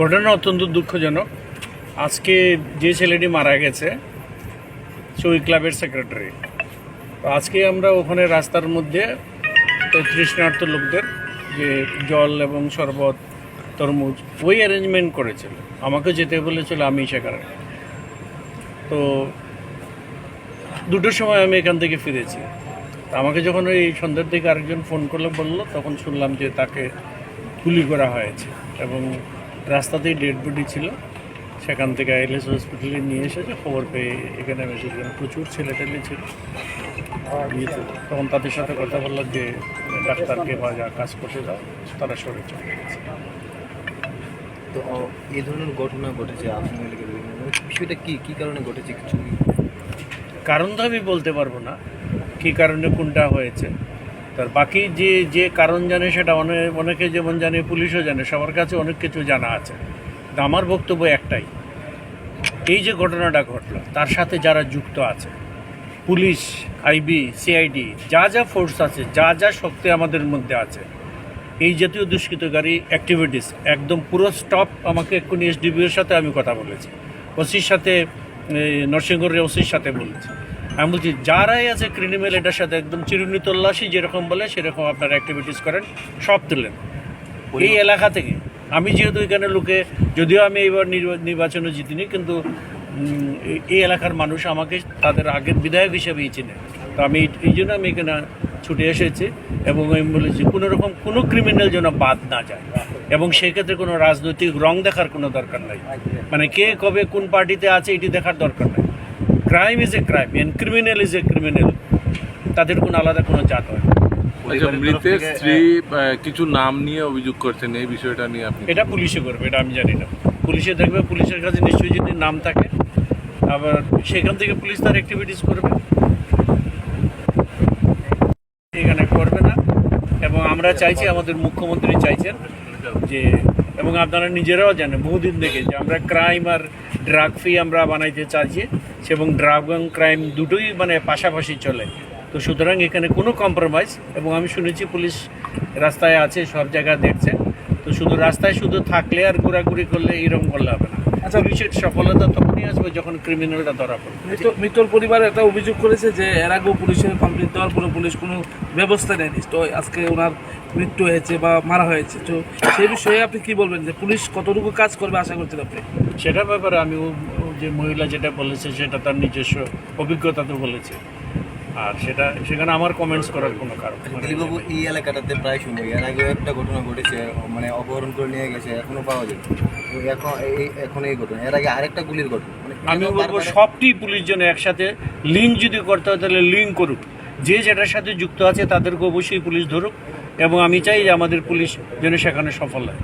ঘটনা অত্যন্ত দুঃখজনক। আজকে যে ছেলেটি মারা গেছে সে ওই ক্লাবের সেক্রেটারি। তো আজকে আমরা ওখানে রাস্তার মধ্যে তো তৃষ্ণার্ত লোকদের যে জল এবং শরবত, তরমুজ, ওই অ্যারেঞ্জমেন্ট করেছিল। আমাকে যেতে বলেছিল আমি সেখানে। তো দুটোর সময় আমি এখান থেকে ফিরেছি। আমাকে যখন ওই সন্ধ্যার দিকে আরেকজন ফোন করলে, বলল, তখন শুনলাম যে তাকে গুলি করা হয়েছে এবং রাস্তাতেই ডেড বডি ছিল। সেখান থেকে আইএলএস হসপিটালে নিয়ে এসেছে। খবর পেয়ে এখানে এসেছিলাম প্রচুর ছেলেটেলে ছিল। তখন তাদের সাথে কথা বললাম যে ডাক্তারকে বা যা কাজ করতে যাও তারা সরে চলে গেছে। তো এই ধরনের ঘটনা ঘটেছে বিষয়টা কি? কি কারণে ঘটেছে কিছু? কারণ তো আমি বলতে পারব না। কী কারণে কোনটা হয়েছে? তার বাকি যে যে কারণ জানে সেটা অনেক অনেকে যেমন জানে পুলিশও জানে সবার কাছে অনেক কিছু জানা আছে। আমার বক্তব্য একটাই এই যে ঘটনাটা ঘটলো তার সাথে যারা যুক্ত আছে পুলিশ আইবি সিআইডি যা যা ফোর্স আছে যা যা শক্তি আমাদের মধ্যে আছে এই জাতীয় দুষ্কৃতকারী অ্যাক্টিভিটিস একদম পুরো স্টপ আমাকে এক্ষুনি এসডিবিওর সাথে আমি কথা বলেছি। ওসির সাথে এই, নরসিংহরের ওসির সাথে বলেছি। আমি বলছি যারাই আছে ক্রিমিনাল এটার সাথে একদম চিরুনি তল্লাশি যেরকম বলে সেরকম আপনারা অ্যাক্টিভিটিস করেন সব তুলেন এই এলাকা থেকে। আমি যেহেতু এখানে লোকে যদিও আমি এইবার নির্বা- নির্বাচনে জিতিনি কিন্তু এই- এলাকার মানুষ আমাকে তাদের আগের বিধায়ক হিসেবেই চিনে। তো আমি এই- এই জন্য আমি এখানে ছুটে এসেছি এবং আমি বলেছি কোনো রকম কোনো ক্রিমিনাল যেন বাদ না যায়। এবং সেক্ষেত্রে কোনো রাজনৈতিক রং দেখার কোনো দরকার নাই। মানে কে কবে কোন পার্টিতে আছে এটি দেখার দরকার নাই। Crime is a crime and criminal is a criminal তাদের কোনো আলাদা কোনো জাত হয়। আচ্ছা মৃতের স্ত্রী কিছু নাম নিয়ে অভিযোগ করছেন এই বিষয়টা নিয়ে আপনি এটা পুলিশে করবে এটা আমি জানি না। পুলিশে দেখবে পুলিশের কাছে নিশ্চয়ই যদি নাম থাকে আবার সেখান থেকে পুলিশ তার অ্যাক্টিভিটিস করবে। এখানে করবে না। এবং আমরা চাইছি আমাদের মুখ্যমন্ত্রী চাইছেন যে এবং আপনারা নিজেরাও জানেন বহুদিন থেকে যে আমরা ক্রাইম আর ড্রাগ ফ্রি আমরা বানাইতে চাইছি। এবং ড্রাগন ক্রাইম দুটোই মানে পাশাপাশি চলে। তো সুতরাং এখানে কোনো কম্প্রোমাইজ এবং আমি শুনেছি পুলিশ রাস্তায় আছে, সব জায়গায় দেখছে। তো শুধু রাস্তায় শুধু থাকলে আর ঘোরাঘুরি করলে এরকম করলে হবে না। আচ্ছা। পুলিশের সফলতা তখনই আসবে যখন ক্রিমিনালটা ধরা পড়বে। মৃত- মৃত্যুর পরিবার একটা অভিযোগ করেছে যে এর আগেও পুলিশের কমপ্লেন দেওয়ার পরে পুলিশ কোনো ব্যবস্থা নেয়নি। তো আজকে ওনার মৃত্যু হয়েছে বা মারা হয়েছে। তো সেই বিষয়ে আপনি কি বলবেন যে পুলিশ কতটুকু কাজ করবে আশা করছেন আপনি? সেটার ব্যাপারে আমি যে মহিলা যেটা বলেছে সেটা তার নিজস্ব অভিজ্ঞতা তো বলেছে। আর সেটা সেখানে আমার কমেন্টস করার কোনো কারণ দিলীপবাবু এই এলাকাটাতে প্রায় সময় এর আগেও একটা ঘটনা ঘটেছে মানে অপহরণ করে নিয়ে গেছে এখনও পাওয়া যায় এখন এই এখন এই ঘটনা। এর আগে আরেকটা গুলির ঘটনা। মানে আমি বলব সবটি পুলিশ যেন একসাথে লিঙ্ক যদি করতে হয় তাহলে লিঙ্ক করুক। যে যেটার সাথে যুক্ত আছে তাদেরকে অবশ্যই পুলিশ ধরুক। এবং আমি চাই যে আমাদের পুলিশ যেন সেখানে সফল হয়।